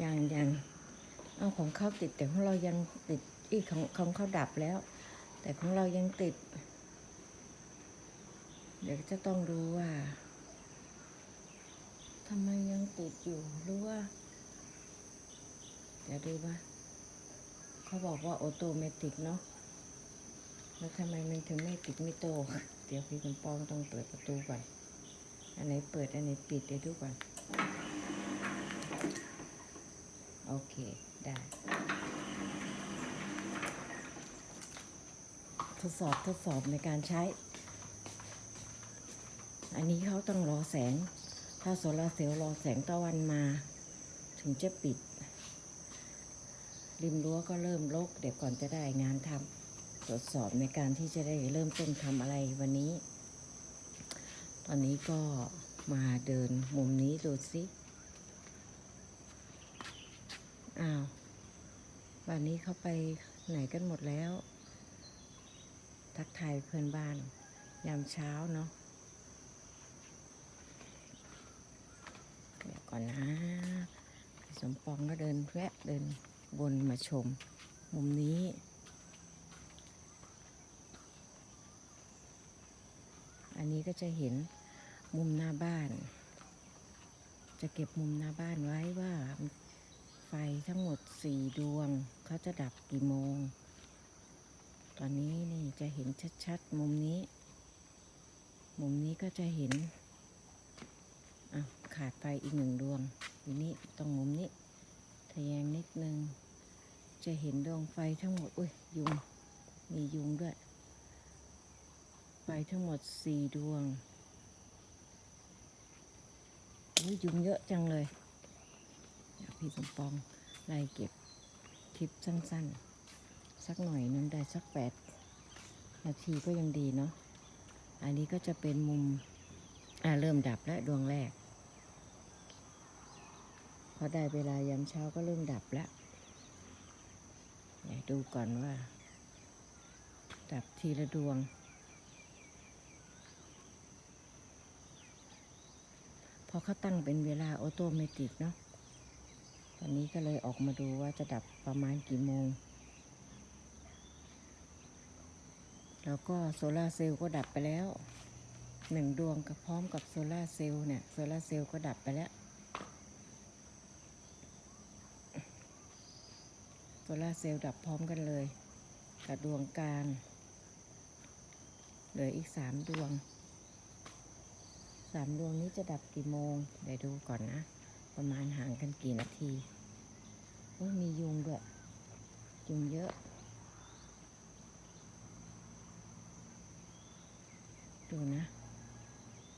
ยังยังเอาของเขาติดแต่ของเรายังติดอีกของของเขาดับแล้ว แต่ของเรายังติด เดี๋ยวจะต้องดูว่าทำไมยังติดอยู่หรือว่าเดี๋ยวดูว่าเขาบอกว่าออโตเมติกเนาะแล้วทำไมมันถึงไม่ติดไม่โต เดี๋ยวพี่คุณปองต้องเปิดประตูก่อนอันไหนเปิดอันไหนปิดเดี๋ยวดูก่อน โอเค ได้ ทดสอบทดสอบในการใช้ อันนี้เขาต้องรอแสง ถ้าโซลาร์เซลล์รอแสงตะวันมา ถึงจะปิด ริมรั้วก็เริ่มรกเดี๋ยวก่อนจะได้งานทำตรวจสอบในการที่จะได้เริ่มต้นทำอะไรวันนี้ ตอนนี้ก็มาเดินมุมนี้ดูสิ อ้าววันนี้เขาไปไหนกันหมดแล้ว ทักทายเพื่อนบ้าน ยามเช้าเนาะเดี๋ยวก่อนนะ สมปองก็เดินแวะเดินวนมาชม มุมนี้อันนี้ก็จะเห็นมุมหน้าบ้าน จะเก็บมุมหน้าบ้านไว้ว่า ฟทั้งหมดสี่ดวง เขาจะดับกี่โมง ตอนนี้นี่จะเห็นชัดๆ มุมนี้ มุมนี้ก็จะเห็นอะขาดไฟอีกหนึ่งดวงอยู่นี่ตรงมุมนี้ทะแยงนิดนึง จะเห็นดวงไฟทั้งหมด อุ้ย ยุง มียุงด้วย ไฟทั้งหมดสี่ดวง อุ้ย ยุงเยอะจังเลย พี่สมปองไล่เก็บคลิปสั้นๆ สักหน่อยนึงได้สักแปดนาทีก็ยังดีเนาะอันนี้ก็จะเป็นมุมอ่าเริ่มดับแล้วดวงแรก พอได้เวลายามเช้าก็เริ่มดับแล้วเดี๋ยวดูก่อนว่า ดับทีละดวง พอเขาตั้งเป็นเวลาออโตเมติกเนาะ ตอนนี้ก็เลยออกมาดูว่าจะดับประมาณกี่โมง แล้วก็โซลาเซลล์ก็ดับไปแล้วหนึ่งดวงกับพร้อมกับโซลาเซลล์เนี่ยโซลาเซลล์ก็ดับไปแล้วโซลาเซลล์ดับพร้อมกันเลยกับดวงกลางเหลืออีกสามดวงสามดวงนี้จะดับกี่โมงเดี๋ยวดูก่อนนะ ประมาณห่างกันกี่นาที อ้มียุงด้วย ยุงเยอะ ดูนะ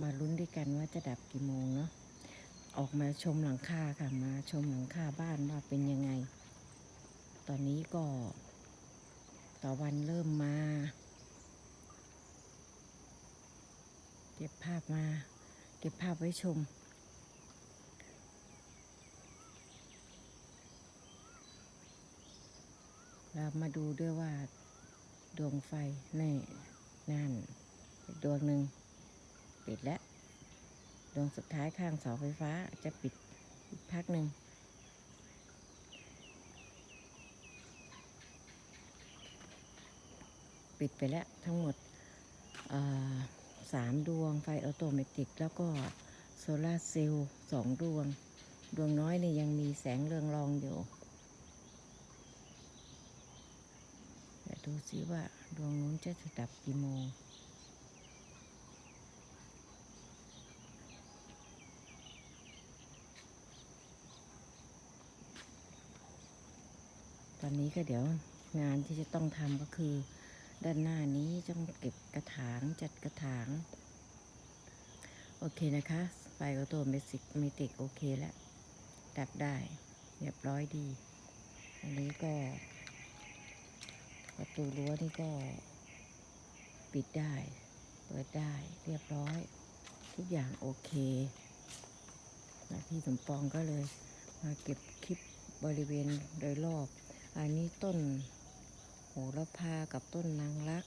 มาลุ้นด้วยกันว่าจะดับกี่โมงเนาะ ออกมาชมหลังคาค่ะ มาชมหลังคาบ้านว่าเป็นยังไง ตอนนี้ก็ ต่อวันเริ่มมา เก็บภาพมา เก็บภาพไว้ชม เรา มาดูด้วยว่าดวงไฟในนั่นดวงหนึ่งปิดแล้ว ดวงสุดท้ายข้างเสาไฟฟ้าจะปิดอีกพักหนึ่งปิดไปแล้วทั้งหมดสามดวงไฟออโตเมติก แล้วก็โซลาร์เซลล์สองดวง ดวงน้อยนี่ยังมีแสงเรืองรองอยู่ เดี๋ยวดูซิว่าดวงนู้นจะดับกี่โมง ตอนนี้ก็เดี๋ยวงานที่จะต้องทำก็คือ ด้านหน้านี้ต้องเก็บกระถางจัดกระถาง โอเคนะคะ ไฟออโตเมติกเมติกโอเคแล้ว ดับได้เรียบร้อยดี อันนี้ก็ ประตูรั้วนี่ก็ปิดได้ เปิดได้เรียบร้อย ทุกอย่างโอเคนะพี่สมปองก็เลยมาเก็บคลิปบริเวณโดยรอบ อันนี้ต้นโหระพากับต้นนางรัก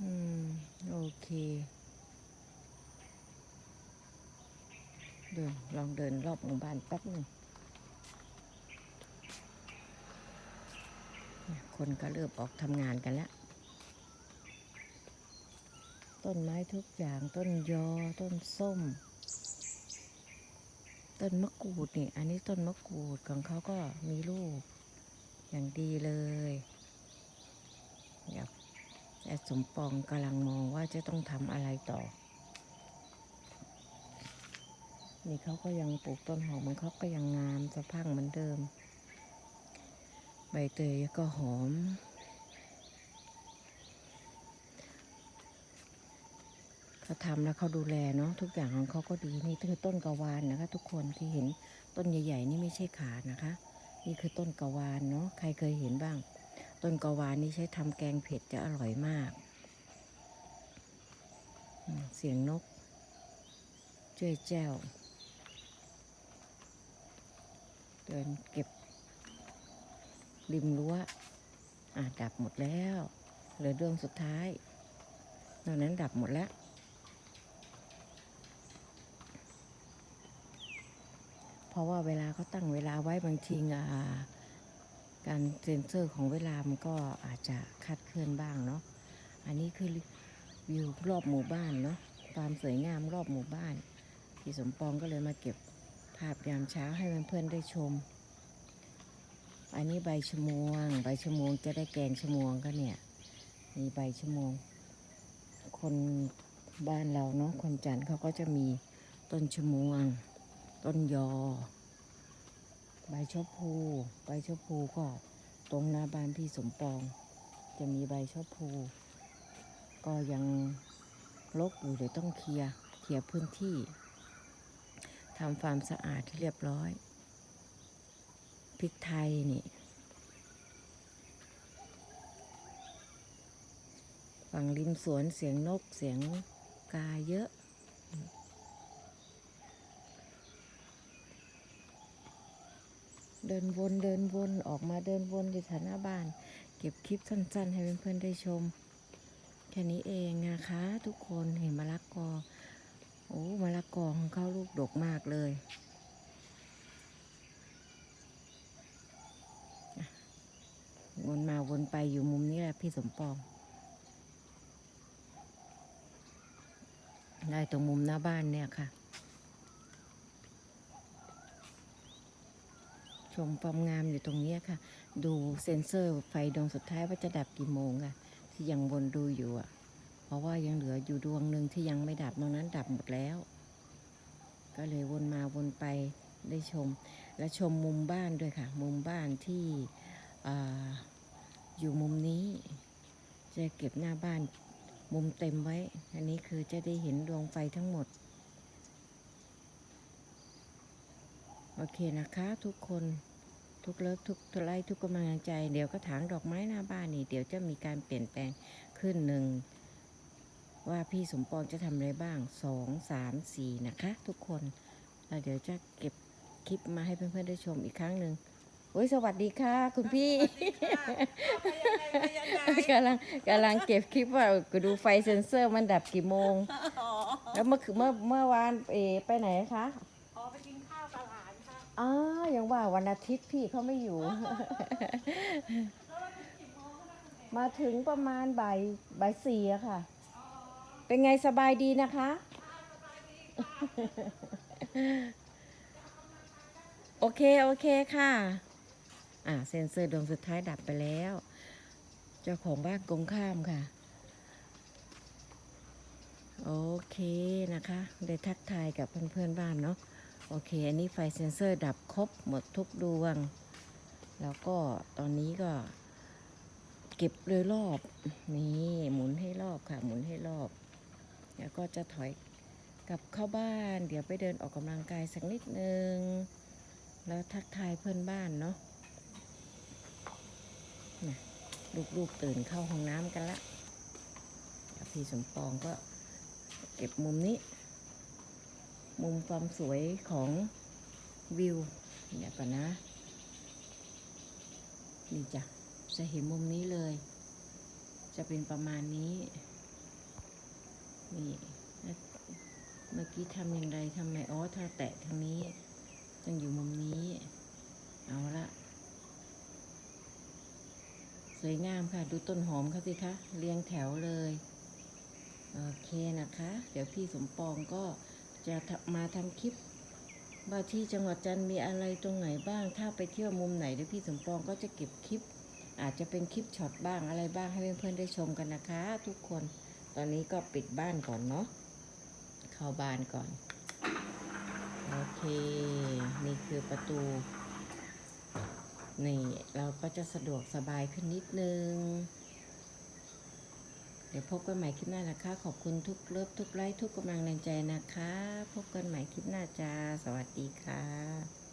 อืม โอเคเดินลองเดินรอบหมู่บ้านแป๊บหนึ่งเนี่ย คนก็เริ่มออกทำงานกันแล้ว ต้นไม้ทุกอย่างต้นยอ ต้นส้ม ต้นมะกรูดนี่ อันนี้ต้นมะกรูดของเขาก็มีลูก อย่างดีเลยเดี๋ยวแอสมปองกำลังมองว่าจะต้องทำอะไรต่อ นี่เขาก็ยังปลูกต้นหอมมันเขาก็ยังงามสะพังเหมือนเดิม ใบเตยก็หอม เขาทำแล้วเขาดูแลเนาะทุกอย่างของเขาก็ดีนี่คือต้นกะวานนะคะ ทุกคนที่เห็นต้นใหญ่ ๆ นี่ไม่ใช่ขานะคะ นี่คือต้นกะวานเนาะใครเคยเห็นบ้าง ต้นกะวานนี่ใช้ทำแกงเผ็ดจะอร่อยมาก เสียงนกเจ้ยแจ้วเดินเก็บ ริมรั้วอะดับหมดแล้วเหลือดวงสุดท้ายนอกนั้นดับหมดแล้ว เพราะว่าเวลาเขาตั้งเวลาไว้บางทีอ่าการเซ็นเซอร์ของเวลามันก็อาจจะคลาดเคลื่อนบ้างเนาะอันนี้คือวิวรอบหมู่บ้านเนาะความสวยงามรอบหมู่บ้านพี่สมปองก็เลยมาเก็บภาพยามเช้าให้เพื่อนๆได้ชม อันนี้ใบชะมวง ใบชะมวงจะได้แกงชะมวงก็เนี่ยมีใบชะมวง คนบ้านเราเนาะคนจันทร์เขาก็จะมีต้นชะมวง ต้นยอ ใบชะพู ใบชะพูก็ตรงหน้าบ้านพี่สมปอง จะมีใบชะพู ก็ยังรกอยู่เดี๋ยวต้องเคลียร์เคลียร์พื้นที่ทำความสะอาดที่เรียบร้อย พริกไทยนี่ฝั่งริมสวนเสียงนกเสียงกาเยอะเดินวนเดินวนออกมาเดินวนที่ฐาหน้าบ้าน เก็บคลิปสั้น ๆ ให้เพื่อนๆได้ชม แค่นี้เองนะคะ ทุกคนเห็นมะละกอ โอ้มะละกอของเขาลูกดกมากเลยอะ วนมาวนไปอยู่มุมนี้แหละพี่สมปอง ได้ตรงมุมหน้าบ้านเนี่ยค่ะ ชมความงามอยู่ตรงนี้ค่ะ ดูเซ็นเซอร์ไฟดวงสุดท้ายว่าจะดับกี่โมงอะที่ยังวนดูอยู่อะเพราะว่ายังเหลืออยู่ดวงหนึ่งที่ยังไม่ดับตรงนั้นดับหมดแล้ว ก็เลยวนมาวนไปได้ชม และชมมุมบ้านด้วยค่ะ มุมบ้านที่อา อยู่มุมนี้ จะเก็บหน้าบ้านมุมเต็มไว้ อันนี้คือจะได้เห็นดวงไฟทั้งหมด โอเคนะคะทุกคนทุกเลิฟทุกทุไลค์ทุกกำลังใจ เดี๋ยวก็ถางดอกไม้หน้าบ้านนี่เดี๋ยวจะมีการเปลี่ยนแปลงขึ้นหนึ่งว่าพี่สมปองจะทำอะไรบ้างสองสามสี่นะคะ ทุกคนแล้วเดี๋ยวจะเก็บคลิปมาให้เพื่อนๆได้ชมอีกครั้งหนึ่ง โอ้ยสวัสดีค่ะ คุณพี่ไปยังไงกำลังกำลังเก็บคลิปว่าก็ดูไฟเซ็นเซอร์มันดับกี่โมงอ๋อแล้วเมื่อคืนเมื่อเมื่อวานเออไปไหนคะอ๋อไปกินข้าวกับหลานค่ะอ๋อยังว่าวันอาทิตย์พี่เขาไม่อยู่ มาถึงประมาณบ่ายบ่ายสี่อะค่ะ เป็นไงสบายดีนะคะโอเค โอเคค่ะ อ่าเซ็นเซอร์ดวงสุดท้ายดับไปแล้ว เจ้าของบ้านกงข้ามค่ะ โอเคนะคะ ได้ทักทายกับเพื่อนๆบ้านเนาะโอเค อันนี้ไฟเซ็นเซอร์ดับครบหมดทุกดวง แล้วก็ตอนนี้ก็เก็บโดยรอบ นี่หมุนให้รอบค่ะ หมุนให้รอบ แล้วก็จะถอยกลับเข้าบ้าน เดี๋ยวไปเดินออกกำลังกายสักนิดนึง แล้วทักทายเพื่อนบ้านเนาะ นะลูกๆตื่นเข้าห้องน้ำกันละพี่สมปองก็เก็บมุมนี้ มุมความสวยของวิวเดี๋ยก่อนนะ นี่จ้ะจะเห็นมุมนี้เลย จะเป็นประมาณนี้ นี่เมื่อกี้ทำอย่างไรทำไมอ๋อถ้าแตะทางนี้ต้องอยู่มุมนี้ เอาละ วยงามค่ะ ดูต้นหอมเขาสิคะเรียงแถวเลย โอเคนะคะ เดี๋ยวพี่สมปองก็จะมาทำคลิปว่าที่จังหวัดจันทร์มีอะไรตรงไหนบ้าง ถ้าไปเที่ยวมุมไหนเดี๋ยวพี่สมปองก็จะเก็บคลิป อาจจะเป็นคลิปช็อตบ้างอะไรบ้างให้เพื่อนๆได้ชมกันนะคะ ทุกคน ตอนนี้ก็ปิดบ้านก่อนเนาะ เข้าบ้านก่อน โอเค นี่คือประตู นี่เราก็จะสะดวกสบายขึ้นนิดนึง เดี๋ยวพบกันใหม่คลิปหน้านะคะ ขอบคุณทุกเลิฟทุกไลค์ทุกกำลังแรงใจนะคะ พบกันใหม่คลิปหน้าจ้า สวัสดีค่ะ